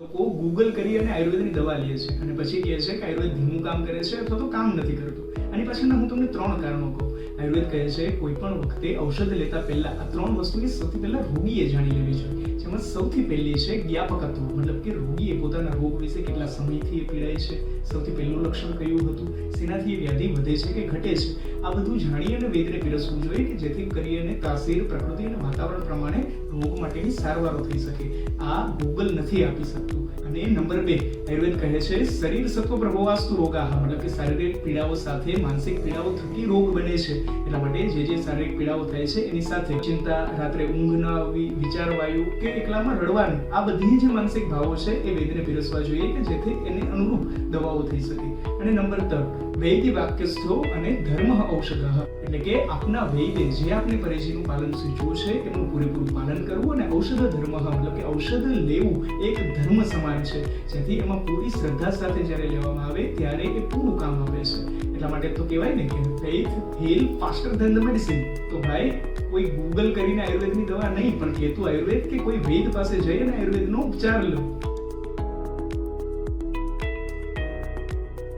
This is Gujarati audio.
લોકો ગૂગલ કરી અને આયુર્વેદની દવા લે છે. અને પછી કહે છે કે આયુર્વેદ ધીમું કામ કરે છે અથવા તો કામ નથી કરતું. આની પાછળના હું તમને ત્રણ કારણો કહું. આયુર્વેદ કહે છે, કોઈ પણ વખતે ઔષધ લેતા પહેલા આ ત્રણ વસ્તુની સૌથી પહેલા રોગીએ જાણી લેવી જોઈએ. જેમાં સૌથી પહેલી છે જ્ઞાપકત્વ મતલબ કે રોગીએ પોતાના રોગ વિશે કેટલા સમયથી એ પીડાય છે, સૌથી પહેલું લક્ષણ કયું હતું, શેનાથી એ વ્યાધિ વધે છે કે ઘટે છે, આ બધું જાણી અને વેદને પીરસવું જોઈએ કે જેથી કરીને તાસીર પ્રકૃતિ અને વાતાવરણ પ્રમાણે રોગ માટેની સારવારો થઈ શકે. આ ગૂગલ નથી આપી શકતું. અને નંબર બે, આયુર્વેદ કહે છે, શરીર સત્વ પ્રભવાસ્તુ રોગાહ. મતલબ કે શારીરિક પીડાઓ સાથે માનસિક પીડાઓ થકી રોગ બને છે. એટલા માટે જે જે શારીરિક પીડાઓ થાય છે, એની સાથે ચિંતા, રાત્રે ઊંઘ ન આવવી, વિચારવાયું કે એકલામાં રડવાની આ બધી જે માનસિક ભાવો છે એ વેદને પીરસવા જોઈએ કે જેથી એને અનુરૂપ દવાઓ થઈ શકે. અને નંબર ત્રણ, વૈદ્ય વાક્યસ્થો અને ધર્મ ઔષધ એટલે કે આપના વૈદ્ય જે આપને પરેજીનું પાલન સૂચવું છે એનું પૂરેપૂરું પાલન કરવું અને ઔષધ ધર્મ, મતલબ કે ઔષધ લેવું એક ધર્મ સમાન છે. જેથી એમાં પૂરી શ્રદ્ધા સાથે જ્યારે લેવામાં આવે, ત્યારે એ પૂરું કામ આવે એટલા માટે તો કહેવાય ને કે faith heal faster than the medicine તો ભાઈ, કોઈ ગૂગલ કરીને આયુર્વેદની દવા નહીં, પણ કેતુ આયુર્વેદ કે કોઈ વૈદ પાસે જઈને આયુર્વેદનો ઉપચાર લો.